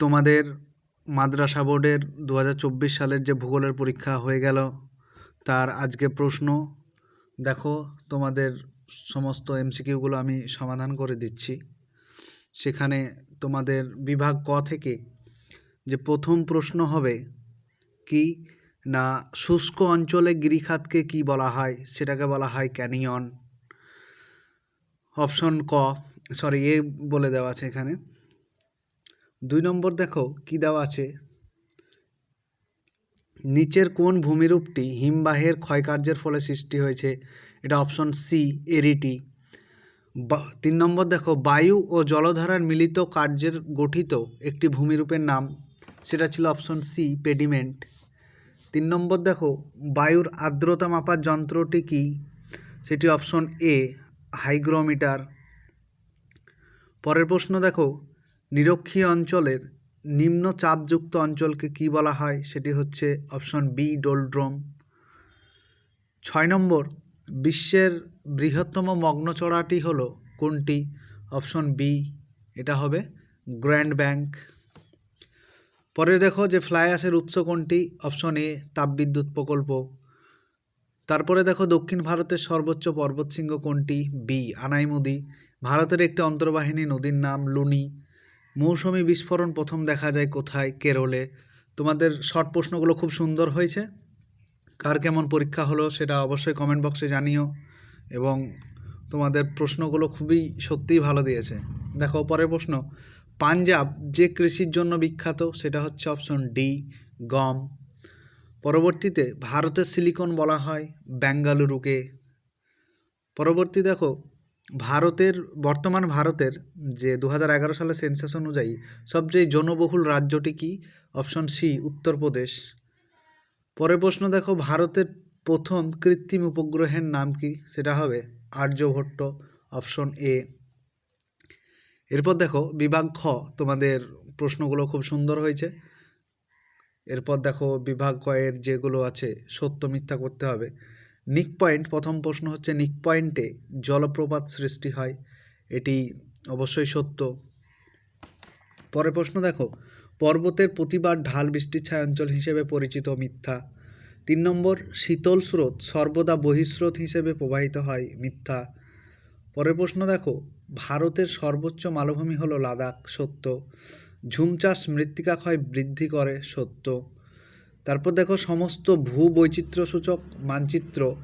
তোমাদের মাদ্রাসা বোর্ডের দু চব্বিশ সালের যে ভূগোলের পরীক্ষা হয়ে গেল, তার আজকে প্রশ্ন। দেখো, তোমাদের সমস্ত এমসিকিউগুলো আমি সমাধান করে দিচ্ছি। সেখানে তোমাদের বিভাগ ক থেকে যে প্রথম প্রশ্ন হবে, কি না শুষ্ক অঞ্চলে গিরিখাতকে কি বলা হয়? সেটাকে বলা হয় ক্যানিয়ন। অপশন ক, সরি, এ বলে দেওয়া আছে এখানে। দুই নম্বর দেখো কি দেওয়া আছে? নিচের কোন ভূমিরূপটি হিমবাহের ক্ষয়কার্যের ফলে সৃষ্টি হয়েছে। এটা অপশন সি এরিটি তিন নম্বর দেখো, বায়ু ও জলধারার মিলিত কার্যের গঠিত একটি ভূমিরূপের নাম, সেটা ছিল অপশন সি পেডিমেন্ট তিন নম্বর দেখো, বায়ুর আর্দ্রতা মাপার যন্ত্রটি কি? সেটি অপশন এ হাইগ্রোমিটার পরের প্রশ্ন দেখো নিরক্ষীয় অঞ্চলের নিম্ন চাপযুক্ত অঞ্চলকে কি বলা হয়? সেটি হচ্ছে অপশন বি, ডোলড্রোম। ছয় নম্বর, বিশ্বের বৃহত্তম মগ্নচড়াটি হল কোনটি? অপশন বি, এটা হবে গ্র্যান্ড ব্যাংক। পরে দেখো যে ফ্লাই অ্যাশের উৎস কোনটি? অপশন এ, তাপবিদ্যুৎ প্রকল্প। তারপরে দেখো দক্ষিণ ভারতের সর্বোচ্চ পর্বতশৃঙ্গ কোনটি? বি, আনাইমুদি। ভারতের একটি অন্তর্বাহিনী নদীর নাম লুনি। মৌসুমি বিস্ফোরণ প্রথম দেখা যায় কোথায়? কেরলে। তোমাদের শর্ট প্রশ্নগুলো খুব সুন্দর হয়েছে। কার কেমন পরীক্ষা হলো সেটা অবশ্যই কমেন্ট বক্সে জানিও এবং তোমাদের প্রশ্নগুলো খুবই সত্যিই ভালো দিয়েছে। দেখো, পরের প্রশ্ন, পাঞ্জাব যে কৃষির জন্য বিখ্যাত সেটা হচ্ছে অপশন ডি গম। পরবর্তীতে ভারতের সিলিকন বলা হয়, বেঙ্গালুরুকে। পরবর্তী দেখো ভারতের, বর্তমান ভারতের যে দু এগারো সালের সেন্সাস অনুযায়ী সবচেয়ে জনবহুল রাজ্যটি কি? Option C Uttar Pradesh. পরের প্রশ্ন দেখো, ভারতের প্রথম কৃত্রিম উপগ্রহের নাম কি? সেটা হবে আর্যভট্ট অপশন এ এরপর দেখো, বিভাগ খ, তোমাদের প্রশ্নগুলো খুব সুন্দর হয়েছে। এরপর দেখো, বিভাগ কয়ের যেগুলো আছে, সত্য মিথ্যা করতে হবে। নিক পয়েন্ট, প্রথম প্রশ্ন হচ্ছে নিক পয়েন্টে জলপ্রপাত সৃষ্টি হয়। এটি অবশ্যই সত্য। পরের প্রশ্ন দেখো, পর্বতের প্রতিবার ঢাল বৃষ্টির ছায়া অঞ্চল হিসেবে পরিচিত মিথ্যা। তিন নম্বর, শীতল স্রোত সর্বদা বহিঃস্রোত হিসেবে প্রবাহিত হয় মিথ্যা। পরের প্রশ্ন দেখো, ভারতের সর্বোচ্চ মালভূমি হলো লাদাখ, সত্য। ঝুম চাষ মৃত্তিকা ক্ষয় বৃদ্ধি করে, সত্য। তারপর দেখো সমস্ত ভূ বৈচিত্র্যসূচক মানচিত্র,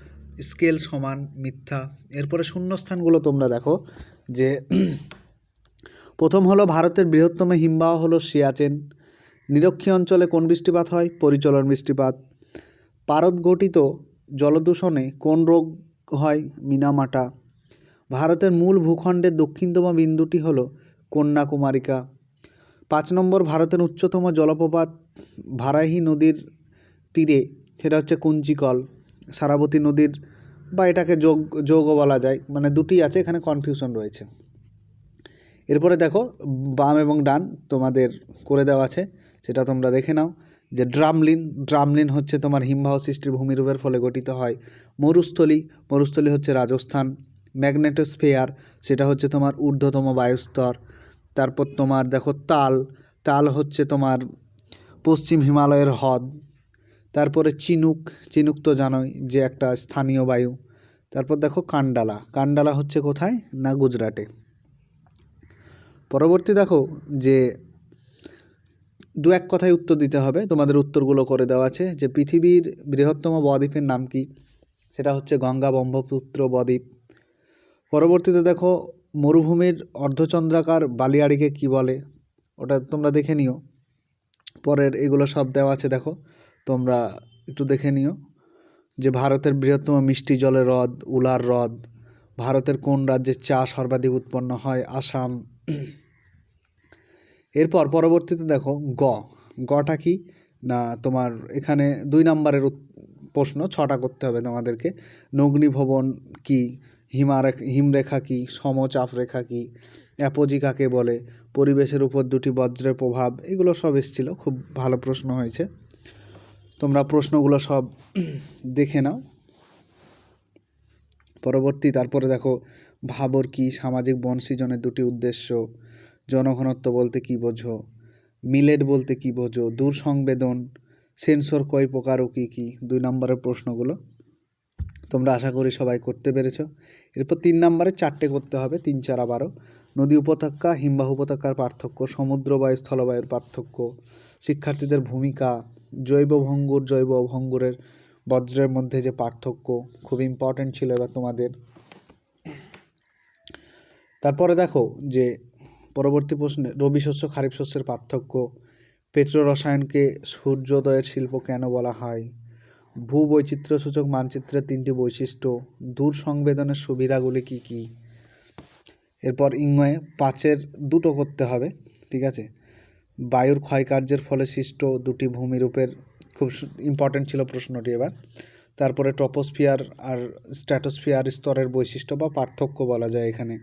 স্কেল সমান মিথ্যা। এরপরে শূন্যস্থানগুলো তোমরা দেখো, যে প্রথম হলো ভারতের বৃহত্তম হিমবাহ হলো সিয়াচেন। নিরক্ষী অঞ্চলে কোন বৃষ্টিপাত হয়? পরিচলন বৃষ্টিপাত। পারদ গঠিত জলদূষণে কোন রোগ হয়? মিনামাটা। ভারতের মূল ভূখণ্ডের দক্ষিণতম বিন্দুটি হল কন্যাকুমারিকা। পাঁচ নম্বর, ভারতের উচ্চতম জলপ্রপাত ভারাহি নদীর তীরে, সেটা হচ্ছে কুঞ্চিকল, সারাবতী নদীর বা এটাকে যোগ যোগও বলা যায় মানে দুটি আছে, এখানে কনফিউশন রয়েছে। এরপরে দেখো, বাম এবং ডান তোমাদের করে দেওয়া আছে, সেটা তোমরা দেখে নাও, যে ড্রামলিন ড্রামলিন হচ্ছে তোমার হিমবাহ সৃষ্টির ভূমিরূপের ফলে গঠিত হয়। মরুস্থলী মরুস্থলী হচ্ছে রাজস্থান। ম্যাগনেটোস্ফেয়ার, সেটা হচ্ছে তোমার ঊর্ধ্বতম বায়ুস্তর। তারপর তোমার দেখো তাল তাল হচ্ছে তোমার পশ্চিম হিমালয়ের হ্রদ, তারপরে চিনুক চিনুক তো জানোই যে একটা স্থানীয় বায়ু। তারপর দেখো কান্ডালা কান্ডালা হচ্ছে কোথায়? না গুজরাটে। পরবর্তী দেখো যে দু এক কথায় উত্তর দিতে হবে, তোমাদের উত্তরগুলো করে দেওয়া আছে যে পৃথিবীর বৃহত্তম বদ্বীপের নাম কি? সেটা হচ্ছে গঙ্গা ব্রহ্মপুত্র বদ্বীপ। পরবর্তীতে দেখো মরুভূমির অর্ধচন্দ্রাকার বালিয়াড়িকে কি বলে? ওটা তোমরা দেখে নিও। পরের এগুলো সব দেওয়া আছে, দেখো। তোমরা একটু দেখে নিও। যে ভারতের বৃহত্তম মিষ্টি জলের হ্রদ, উলার হ্রদ, ভারতের কোন রাজ্যে চা সর্বাধিক উৎপন্ন হয়? আসাম। এরপর পরবর্তীতে দেখো গ। গটা কি? না, তোমার এখানে দুই নম্বরের প্রশ্ন, ছটা করতে হবে তোমাদেরকে। নগ্নি ভবন কি? হিমারেখ, হিমরেখা কী সমচাপ রেখা কি, অ্যাপোজি কাকে বলে, পরিবেশের উপর দুটি বজ্রের প্রভাব, এগুলো সব এসেছিল, খুব ভালো প্রশ্ন হয়েছে। তোমরা প্রশ্নগুলো সব দেখে নাও। পরবর্তী, তারপরে দেখো, ভাবর কি, সামাজিক বন সৃজনের দুটি উদ্দেশ্য, জনঘনত্ব বলতে কি বোঝো, মিলেট বলতে কী বোঝো দূর সংবেদন সেন্সর কয় প্রকার ও কী কী, দুই নম্বরের প্রশ্নগুলো। তোমরা আশা করি সবাই করতে পেরেছ। এরপর তিন নম্বরে চারটে করতে হবে, তিন চার বারো। নদী উপত্যকা, হিমবাহ উপত্যকার পার্থক্য, সমুদ্র বায়ু স্থলবায়ুর পার্থক্য, শিক্ষার্থীদের ভূমিকা, জৈব ভঙ্গুর, জৈব অভঙ্গুরের বজ্রের মধ্যে যে পার্থক্য খুব ইম্পর্ট্যান্ট ছিল এবার তোমাদের। তারপরে দেখো যে পরবর্তী প্রশ্নে, রবি শস্য, খারিফ শস্যের পার্থক্য, পেট্রো রসায়নকে সূর্যোদয়ের শিল্প কেন বলা হয়? ভূবৈচিত্র্যসূচক মানচিত্রের তিনটি বৈশিষ্ট্য। দূর সংবেদনের সুবিধাগুলি কি কি? এরপর ইংয়ে পাঁচের দুটো করতে হবে, ঠিক আছে? বায়ুর ক্ষয়কার্যের ফলে সৃষ্ট দুটি ভূমিরূপের খুব ইম্পর্ট্যান্ট ছিল প্রশ্নটি এবার। তারপরে টপোস্ফিয়ার আর স্ট্র্যাটোস্ফিয়ার স্তরের বৈশিষ্ট্য বা পার্থক্য বলা যায় এখানে।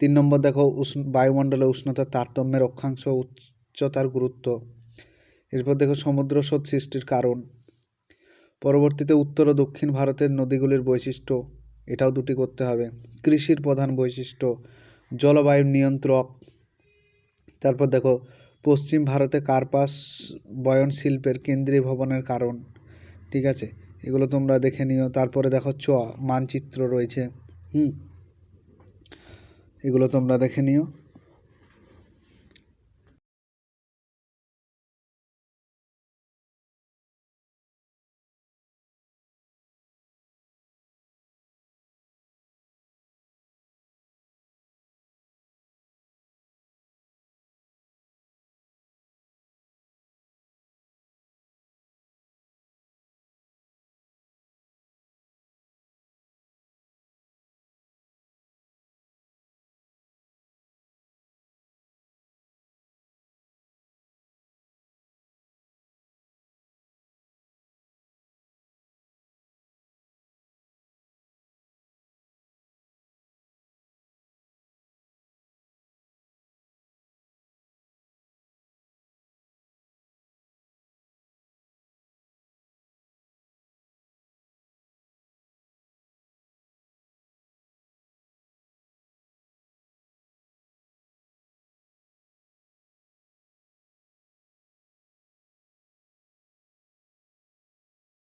তিন নম্বর দেখো, উষ্ণ, বায়ুমণ্ডলে উষ্ণতার তারতম্যের অক্ষাংশ উচ্চতার গুরুত্ব। এরপর দেখো সমুদ্র সৃষ্টির কারণ। পরবর্তীতে উত্তর ও দক্ষিণ ভারতের নদীগুলির বৈশিষ্ট্য, এটাও দুটি করতে হবে। কৃষির প্রধান বৈশিষ্ট্য, জলবায়ু নিয়ন্ত্রক। তারপর দেখো, পশ্চিম ভারতে কার্পাস বয়ন শিল্পের কেন্দ্রীয় ভবনের কারণ। ঠিক আছে? এগুলো তোমরা দেখে নিও। তারপরে দেখো, চ, মানচিত্র রয়েছে। হুম? এগুলো তোমরা দেখে নিও।